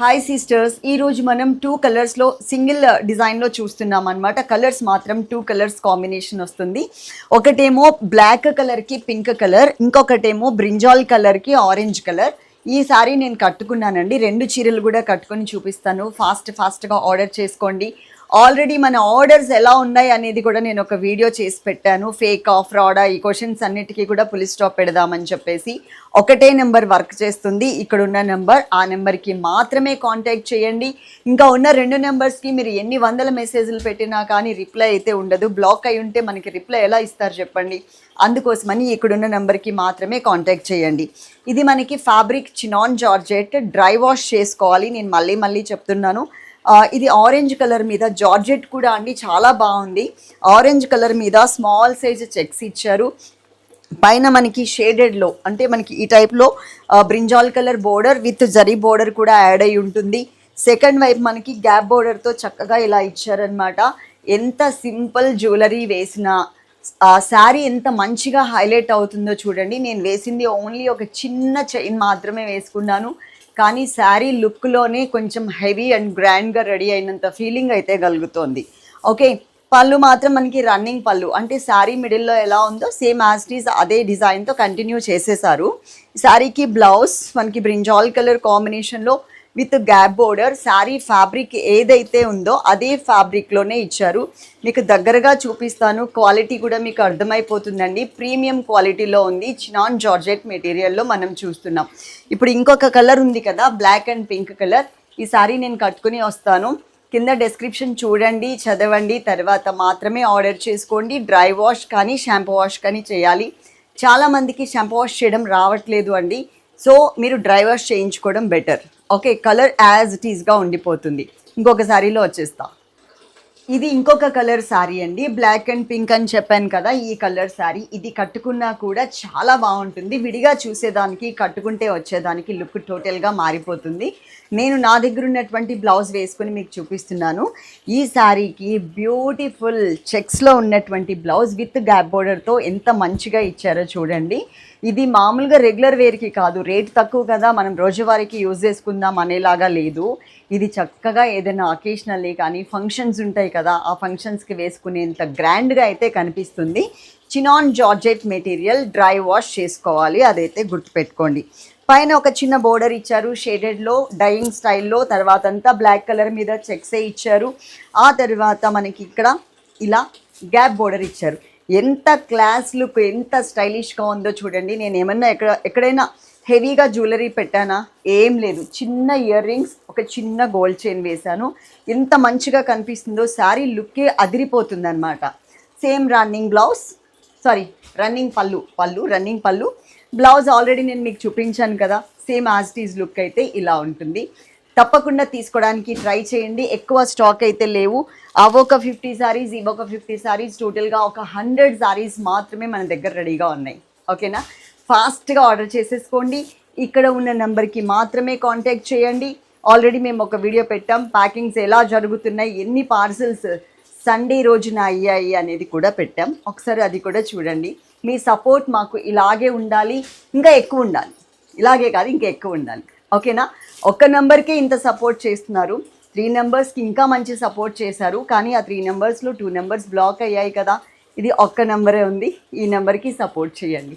Hi sisters ఈరోజు మనం two కలర్స్లో సింగిల్ డిజైన్లో చూస్తున్నాం అనమాట కలర్స్ మాత్రం టూ కలర్స్ కాంబినేషన్ వస్తుంది. ఒకటేమో బ్లాక్ కలర్కి పింక్ కలర్ ఇంకొకటేమో బ్రింజాల్ కలర్కి ఆరెంజ్ కలర్ ఈ సారీ నేను కట్టుకున్నానండి. రెండు చీరలు కూడా కట్టుకొని చూపిస్తాను. ఫాస్ట్ ఫాస్ట్గా ఆర్డర్ చేసుకోండి. ఆల్రెడీ మన ఆర్డర్స్ ఎలా ఉన్నాయి అనేది కూడా నేను ఒక వీడియో చేసి పెట్టాను. ఫేక్ ఆఫ్ ఫ్రాడా ఈ క్వశ్చన్స్ అన్నిటికీ కూడా పులి స్టాప్ పెడదామని చెప్పేసి ఒకటే నెంబర్ వర్క్ చేస్తుంది. ఇక్కడ ఉన్న నెంబర్ ఆ నెంబర్కి మాత్రమే కాంటాక్ట్ చేయండి. ఇంకా ఉన్న రెండు నెంబర్స్కి మీరు ఎన్ని వందల మెసేజ్లు పెట్టినా కానీ రిప్లై అయితే ఉండదు. బ్లాక్ అయి ఉంటే మనకి రిప్లై ఎలా ఇస్తారు చెప్పండి. అందుకోసమని ఇక్కడున్న నెంబర్కి మాత్రమే కాంటాక్ట్ చేయండి. ఇది మనకి fabric chinon georgette dry wash చేసుకోవాలి. నేను మళ్ళీ మళ్ళీ చెప్తున్నాను. ఇది ఆరెంజ్ కలర్ మీద జార్జెట్ కూడా అండి చాలా బాగుంది. ఆరెంజ్ కలర్ మీద స్మాల్ సైజ్ చెక్స్ ఇచ్చారు. పైన మనకి షేడెడ్లో అంటే మనకి ఈ టైప్లో brinjal colour border with zari border కూడా యాడ్ అయి ఉంటుంది. సెకండ్ వైపు మనకి గ్యాప్ బోర్డర్తో చక్కగా ఇలా ఇచ్చారనమాట ఎంత సింపుల్ జ్యువెలరీ వేసినా ఆ శారీ ఎంత మంచిగా హైలైట్ అవుతుందో చూడండి. నేను వేసింది ఓన్లీ ఒక చిన్న చైన్ మాత్రమే వేసుకున్నాను. కానీ శారీ లుక్లోనే కొంచెం హెవీ అండ్ గ్రాండ్గా రెడీ అయినంత ఫీలింగ్ అయితే కలుగుతోంది. ఓకే పళ్ళు మాత్రం మనకి రన్నింగ్ పళ్ళు. అంటే శారీ మిడిల్లో ఎలా ఉందో సేమ్ యాస్టీస్ అదే డిజైన్తో కంటిన్యూ చేసేసారు శారీకి బ్లౌజ్ మనకి బ్రింజాల్ కలర్ కాంబినేషన్లో with gap border sari fabric ఏదైతే ఉందో అదే ఫ్యాబ్రిక్లోనే ఇచ్చారు. మీకు దగ్గరగా చూపిస్తాను. క్వాలిటీ కూడా మీకు అర్థమైపోతుందండి. ప్రీమియం క్వాలిటీలో ఉంది. చినాన్ జార్జెట్ మెటీరియల్లో మనం చూస్తున్నాం. ఇప్పుడు ఇంకొక కలర్ ఉంది కదా బ్లాక్ అండ్ పింక్ కలర్. ఈ శారీ నేను కట్టుకుని వస్తాను. కింద డెస్క్రిప్షన్ చూడండి చదవండి. తర్వాత మాత్రమే ఆర్డర్ చేసుకోండి. డ్రై వాష్ కానీ షాంపూ వాష్ కానీ చేయాలి. చాలా మందికి షాంపూ వాష్ చేయడం రావట్లేదు అండి. సో మీరు డ్రైవర్స్ చేయించుకోవడం better. Okay colour as it ఈస్గా ఉండిపోతుంది. ఇంకొక శారీలో వచ్చేస్తా. ఇది ఇంకొక కలర్ శారీ అండి. బ్లాక్ అండ్ పింక్ అని చెప్పాను కదా ఈ కలర్ శారీ ఇది కట్టుకున్నా కూడా చాలా బాగుంటుంది. విడిగా చూసేదానికి కట్టుకుంటే వచ్చేదానికి లుక్ టోటల్గా మారిపోతుంది. నేను నా దగ్గర ఉన్నటువంటి బ్లౌజ్ వేసుకొని మీకు చూపిస్తున్నాను. ఈ శారీకి బ్యూటిఫుల్ చెక్స్లో ఉన్నటువంటి బ్లౌజ్ విత్ గ్యాప్ బోర్డర్తో ఎంత మంచిగా ఇచ్చారో చూడండి. ఇది మామూలుగా రెగ్యులర్ వేర్కి కాదు. రేట్ తక్కువ కదా మనం రోజువారీకి యూజ్ చేసుకుందాం అనేలాగా లేదు. ఇది చక్కగా ఏదైనా అకేషనల్లీ కానీ ఫంక్షన్స్ ఉంటాయి కదా ఆ ఫంక్షన్స్కి వేసుకునేంత గ్రాండ్గా అయితే కనిపిస్తుంది. Chinon georgette material dry wash చేసుకోవాలి అదైతే గుర్తుపెట్టుకోండి. పైన ఒక చిన్న బోర్డర్ ఇచ్చారు షేడెడ్లో డైయింగ్ స్టైల్లో తర్వాత అంతా బ్లాక్ కలర్ మీద చెక్సే ఇచ్చారు. ఆ తర్వాత మనకి ఇక్కడ ఇలా గ్యాప్ బోర్డర్ ఇచ్చారు. ఎంత క్లాస్ లుక్ ఎంత స్టైలిష్గా ఉందో చూడండి. నేను ఏమన్నా ఎక్కడ ఎక్కడైనా హెవీగా జ్యువెలరీ పెట్టానా? ఏం లేదు. చిన్న ఇయర్ రింగ్స్ ఒక చిన్న గోల్డ్ చైన్ వేశాను. ఎంత మంచిగా కనిపిస్తుందో శారీ లుక్కే అదిరిపోతుంది అనమాట same running blouse sari running పళ్ళు పళ్ళు రన్నింగ్ పళ్ళు. బ్లౌజ్ ఆల్రెడీ నేను మీకు చూపించాను కదా సేమ్ యాజ్ టీజ్ లుక్ అయితే ఇలా ఉంటుంది. తప్పకుండా తీసుకోవడానికి ట్రై చేయండి. ఎక్కువ స్టాక్ అయితే లేవు. అవొక ఫిఫ్టీ సారీస్ ఇవొక ఫిఫ్టీ సారీస్ టోటల్గా ఒక హండ్రెడ్ సారీస్ మాత్రమే మన దగ్గర రెడీగా ఉన్నాయి. ఓకేనా? ఫాస్ట్గా ఆర్డర్ చేసేసుకోండి. ఇక్కడ ఉన్న నెంబర్కి మాత్రమే కాంటాక్ట్ చేయండి. ఆల్రెడీ మేము ఒక వీడియో పెట్టాం. ప్యాకింగ్స్ ఎలా జరుగుతున్నాయి ఎన్ని పార్సిల్స్ సండే రోజున అయ్యాయి అనేది కూడా పెట్టాం. ఒకసారి అది కూడా చూడండి. మీ సపోర్ట్ మాకు ఇలాగే ఉండాలి ఇంకా ఎక్కువ ఉండాలి. ఇలాగే కాదు ఇంకా ఎక్కువ ఉండాలి. ఓకేనా? ఒక్క నెంబర్కే ఇంత సపోర్ట్ చేస్తున్నారు. త్రీ నెంబర్స్కి ఇంకా మంచి సపోర్ట్ చేశారు. కానీ ఆ త్రీ నెంబర్స్లో టూ నెంబర్స్ బ్లాక్ అయ్యాయి కదా. ఇది ఒక్క నెంబరే ఉంది. ఈ నెంబర్కి సపోర్ట్ చేయండి.